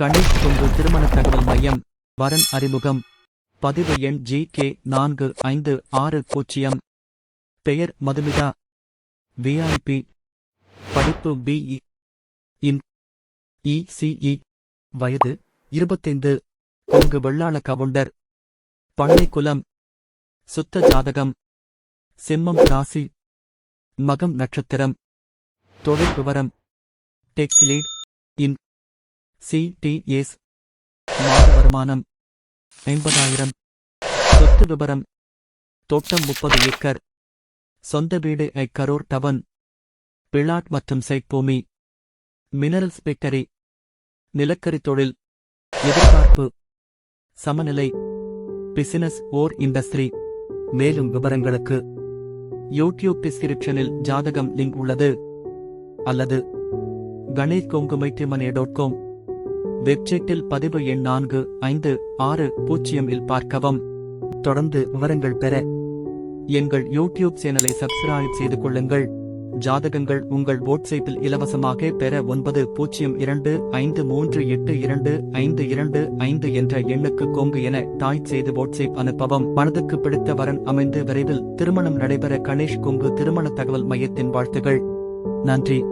கணேஷ் கொங்கு திருமண தகவல் மையம் வரன் அறிமுகம். பதிவு எண் ஜி கே நான்கு ஐந்து ஆறு பூஜ்ஜியம். பெயர் மதுமிதா. விஐபி படிப்பு பிஇ இன். இசிஇ வயது இருபத்தைந்து. கொங்கு வெள்ளாள கவுண்டர். பண்ணைக்குலம் சுத்த ஜாதகம். சிம்மம் ராசி. மகம் நட்சத்திரம். தொழில் விவரம். டெக்ஸ்லீட். சிடிஎஸ் மாத வருமானம் ஐம்பதாயிரம். சொத்து விபரம் தோட்டம் முப்பது ஏக்கர். சொந்த வீடு ஐ கரோர் டவன். பிளாட் மற்றும் சைட் பூமி. Minerals bakery. நிலக்கரி தொழில். எதிர்பார்ப்பு. சமநிலை. Business or industry. மேலும் விவரங்களுக்கு. யூடியூப் டிஸ்கிரிப்ஷனில் ஜாதகம் லிங்க் உள்ளது. அல்லது கணேஷ் கொங்குமைட்டிமனே டாட் காம். வெப்சைட்டில் பதிவு எண் நான்கு ஐந்து ஆறு பூஜ்ஜியம் இல் பார்க்கவும். தொடர்ந்து விவரங்கள் பெற எங்கள் யூடியூப் சேனலை சப்ஸ்கிரைப் செய்து கொள்ளுங்கள். ஜாதகங்கள் உங்கள் வாட்ஸ்அப்பில் இலவசமாக பெற ஒன்பது பூஜ்ஜியம் இரண்டு ஐந்து மூன்று எட்டு இரண்டு ஐந்து இரண்டு ஐந்து என்ற எண்ணுக்கு கொங்கு என டாய்ப் செய்து வாட்ஸ்அப் அனுப்பவும். மனதுக்கு பிடித்த வரன் அமைந்து விரைவில் திருமணம் நடைபெற கணேஷ் கொங்கு திருமண தகவல் மையத்தின் வாழ்த்துகள். நன்றி.